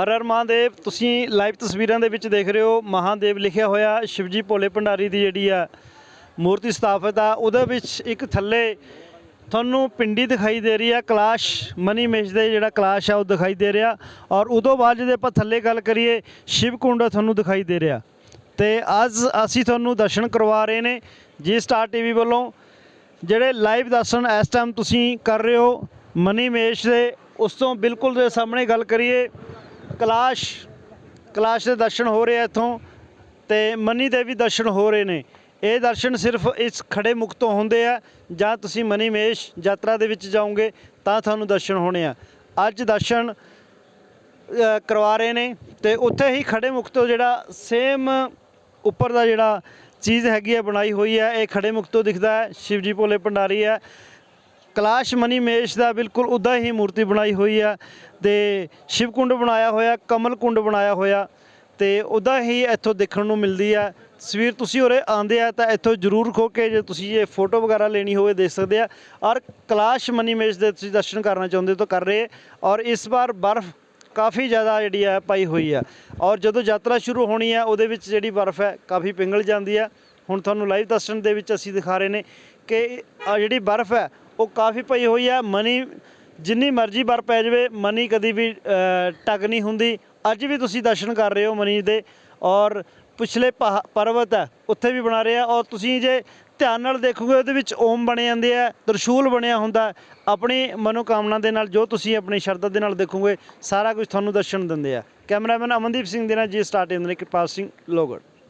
ਹਰ ਹਰ ਮਹਾਦੇਵ, ਤੁਸੀਂ ਲਾਈਵ ਤਸਵੀਰਾਂ ਦੇ ਵਿੱਚ ਦੇਖ ਰਹੇ ਹੋ, ਮਹਾਦੇਵ ਲਿਖਿਆ ਹੋਇਆ ਸ਼ਿਵਜੀ ਭੋਲੇ ਭੰਡਾਰੀ ਦੀ ਜਿਹੜੀ ਆ ਮੂਰਤੀ ਸਥਾਪਿਤ ਆ, ਉਹਦੇ ਵਿੱਚ ਇੱਕ ਥੱਲੇ ਤੁਹਾਨੂੰ ਪਿੰਡੀ ਦਿਖਾਈ ਦੇ ਰਹੀ ਆ, ਕਲਾਸ਼, ਮਨੀ ਮੇਸ਼ ਦੇ ਜਿਹੜਾ ਕਲਾਸ਼ ਆ, ਉਹ ਦਿਖਾਈ ਦੇ ਰਿਹਾ ਔਰ ਉਦੋਂ ਬਾਅਦ ਜੇ ਆਪਾਂ ਥੱਲੇ ਗੱਲ ਕਰੀਏ, ਸ਼ਿਵ ਕੁੰਡ ਤੁਹਾਨੂੰ ਦਿਖਾਈ ਦੇ ਰਿਹਾ। ਤੇ ਅੱਜ ਅਸੀਂ ਤੁਹਾਨੂੰ ਦਰਸ਼ਨ ਕਰਵਾ ਰਹੇ ਨੇ, ਜੀ ਸਟਾਰ ਟੀਵੀ ਵੱਲੋਂ, ਜਿਹੜੇ ਲਾਈਵ ਦਰਸ਼ਨ ਇਸ ਟਾਈਮ ਤੁਸੀਂ ਕਰ ਰਹੇ ਹੋ, ਮਨੀ ਮੇਸ਼ ਦੇ, ਉਸ ਤੋਂ ਬਿਲਕੁਲ ਦੇ ਸਾਹਮਣੇ ਗੱਲ ਕਰੀਏ ਕਲਾਸ਼ ਕਲਾਸ਼ ਦੇ ਦਰਸ਼ਨ ਹੋ ਰਹੇ ਆ ਇੱਥੋਂ ਤੇ ਮਨੀ ਦੇ ਵੀ ਦਰਸ਼ਨ ਹੋ ਰਹੇ ਨੇ। ਇਹ ਦਰਸ਼ਨ ਸਿਰਫ ਇਸ ਖੜੇ ਮੁਖ ਤੋਂ ਹੁੰਦੇ ਆ। ਜਾਂ ਤੁਸੀਂ ਮਨੀ ਮੇਸ਼ ਯਾਤਰਾ ਦੇ ਵਿੱਚ ਜਾਓਗੇ, ਤਾਂ ਤੁਹਾਨੂੰ ਦਰਸ਼ਨ ਹੋਣੇ ਆ। ਅੱਜ ਦਰਸ਼ਨ ਕਰਵਾ ਰਹੇ ਨੇ ਤੇ ਉੱਥੇ ਹੀ ਖੜੇ ਮੁਖ ਤੋਂ ਜਿਹੜਾ ਸੇਮ ਉੱਪਰ ਦਾ ਜਿਹੜਾ ਚੀਜ਼ ਹੈਗੀ ਹੈ ਬਣਾਈ ਹੋਈ ਹੈ ਇਹ ਖੜੇ ਮੁਖ ਤੋਂ ਦਿਖਦਾ ਹੈ। ਸ਼ਿਵਜੀ ਭੋਲੇ ਭੰਡਾਰੀ ਹੈ। ਕਲਾਸ਼ ਮਨੀ ਮੇਸ਼ ਦਾ ਬਿਲਕੁਲ ਉਦਾਂ ਹੀ ਮੂਰਤੀ ਬਣਾਈ ਹੋਈ ਹੈ ਤੇ ਸ਼ਿਵ ਕੁੰਡ ਬਣਾਇਆ ਹੋਇਆ, ਕਮਲ ਕੁੰਡ ਬਣਾਇਆ ਹੋਇਆ ਤੇ ਉਦਾਂ ਹੀ ਇੱਥੋਂ ਦੇਖਣ ਨੂੰ ਮਿਲਦੀ ਹੈ ਤਸਵੀਰ ਤੁਸੀਂ ਉਰੇ ਆਂਦੇ ਆ ਤਾਂ ਇੱਥੋਂ ਜ਼ਰੂਰ ਖੋ ਕੇ ਜੇ ਤੁਸੀਂ ਇਹ ਫੋਟੋ ਵਗੈਰਾ ਲੈਣੀ ਹੋਵੇ ਦੇਖ ਸਕਦੇ ਆ। ਔਰ ਕਲਾਸ਼ ਮਨੀ ਮੇਸ਼ ਦੇ ਤੁਸੀਂ ਦਰਸ਼ਨ ਕਰਨਾ ਚਾਹੁੰਦੇ ਹੋ ਤਾਂ ਕਰ ਰਹੇ। ਔਰ ਇਸ ਵਾਰ ਬਰਫ਼ ਕਾਫੀ ਜ਼ਿਆਦਾ ਜਿਹੜੀ ਹੈ ਪਾਈ ਹੋਈ ਹੈ ਔਰ ਜਦੋਂ ਯਾਤਰਾ ਸ਼ੁਰੂ ਹੋਣੀ ਹੈ ਉਹਦੇ ਵਿੱਚ ਜਿਹੜੀ ਬਰਫ਼ ਹੈ ਕਾਫੀ ਪਿੰਗਲ ਜਾਂਦੀ ਹੈ ਹੁਣ ਤੁਹਾਨੂੰ ਲਾਈਵ ਦਰਸ਼ਨ ਦੇ ਵਿੱਚ ਅਸੀਂ ਦਿਖਾ ਰਹੇ ਨੇ ਕਿ ਆ ਜਿਹੜੀ ਬਰਫ਼ ਹੈ ਉਹ ਕਾਫੀ ਪਈ ਹੋਈ ਹੈ ਮਨੀ ਜਿੰਨੀ ਮਰਜ਼ੀ ਬਰਫ਼ ਪੈ ਜਾਵੇ ਮਨੀ ਕਦੀ ਵੀ ਅ, ਟਕ ਨਹੀਂ ਹੁੰਦੀ। ਅੱਜ ਵੀ ਤੁਸੀਂ ਦਰਸ਼ਨ ਕਰ ਰਹੇ ਹੋ ਮਨੀ ਦੇ ਔਰ ਪਿਛਲੇ ਪਹਾ- ਪਰਬਤ ਹੈ ਉੱਥੇ ਵੀ ਬਣਾ ਰਹੇ ਆ ਔਰ ਤੁਸੀਂ ਜੇ ਧਿਆਨ ਨਾਲ ਦੇਖੋਗੇ ਉਹਦੇ ਵਿੱਚ ਓਮ ਬਣੇ ਜਾਂਦੇ ਆ ਤ੍ਰਿਸ਼ੂਲ ਬਣਿਆ ਹੁੰਦਾ ਆਪਣੀ ਮਨੋਕਾਮਨਾ ਦੇ ਨਾਲ ਜੋ ਤੁਸੀਂ ਆਪਣੀ ਸ਼ਰਧਾ ਦੇ ਨਾਲ ਦੇਖੋਗੇ ਸਾਰਾ ਕੁਝ ਤੁਹਾਨੂੰ ਦਰਸ਼ਨ ਦਿੰਦੇ ਆ। ਕੈਮਰਾਮੈਨ ਅਮਨਦੀਪ ਸਿੰਘ ਦੇ ਨਾਲ ਜੀ ਸਟਾਰਟ ਹੁੰਦੇ ਨੇ ਕਿਰਪਾਲ ਸਿੰਘ ਲੋਗੜ